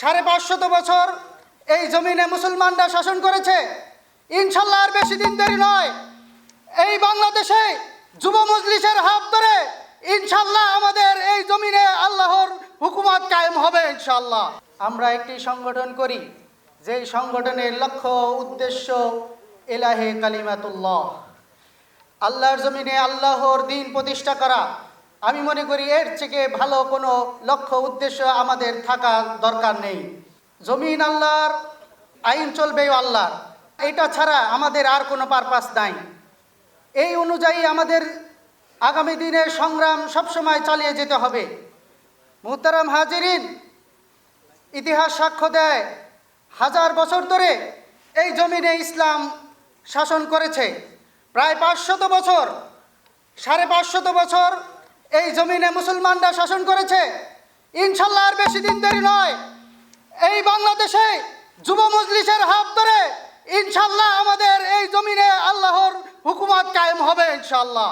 সাড়ে পাঁচশত বছর এই জমিনে মুসলমানরা শাসন করেছে। ইনশাল্লাহ আর বেশি দিন দেরি নয়। এই বাংলাদেশে যুব মজলিসের হাত ধরে ইনশাল্লাহ আমাদের এই জমিনে আল্লাহর হুকুমত কায়েম হবে ইনশাল্লাহ। আমরা একটি সংগঠন করি, যেই সংগঠনের লক্ষ্য উদ্দেশ্য এলাহে কালিমাতুল্লাহ। আল্লাহর জমিনে আল্লাহর দিন প্রতিষ্ঠা করা। আমি মনে করি এর থেকে ভালো কোনো লক্ষ্য, উদ্দেশ্য আমাদের থাকা দরকার নেই। জমিন আল্লাহর, আইন চলবেও আল্লাহর। এটা ছাড়া আমাদের আর কোনো পারপাস নাই। এই অনুযায়ী আমাদের আগামী দিনে সংগ্রাম সবসময় চালিয়ে যেতে হবে। মুহতারাম হাজিরিন ইতিহাস সাক্ষ্য দেয়, হাজার বছর ধরে এই জমিনে ইসলাম শাসন করেছে। প্রায় পাঁচশত বছর, সাড়ে পাঁচশত বছর এই জমিনে মুসলমানরা শাসন করেছে। ইনশাল্লাহ আর বেশি দিন দেরি নয়। এই বাংলাদেশে যুব মজলিসের হাত ধরে ইনশাল্লাহ আমাদের এই জমিনে আল্লাহর হুকুমত কায়েম হবে ইনশাল্লাহ।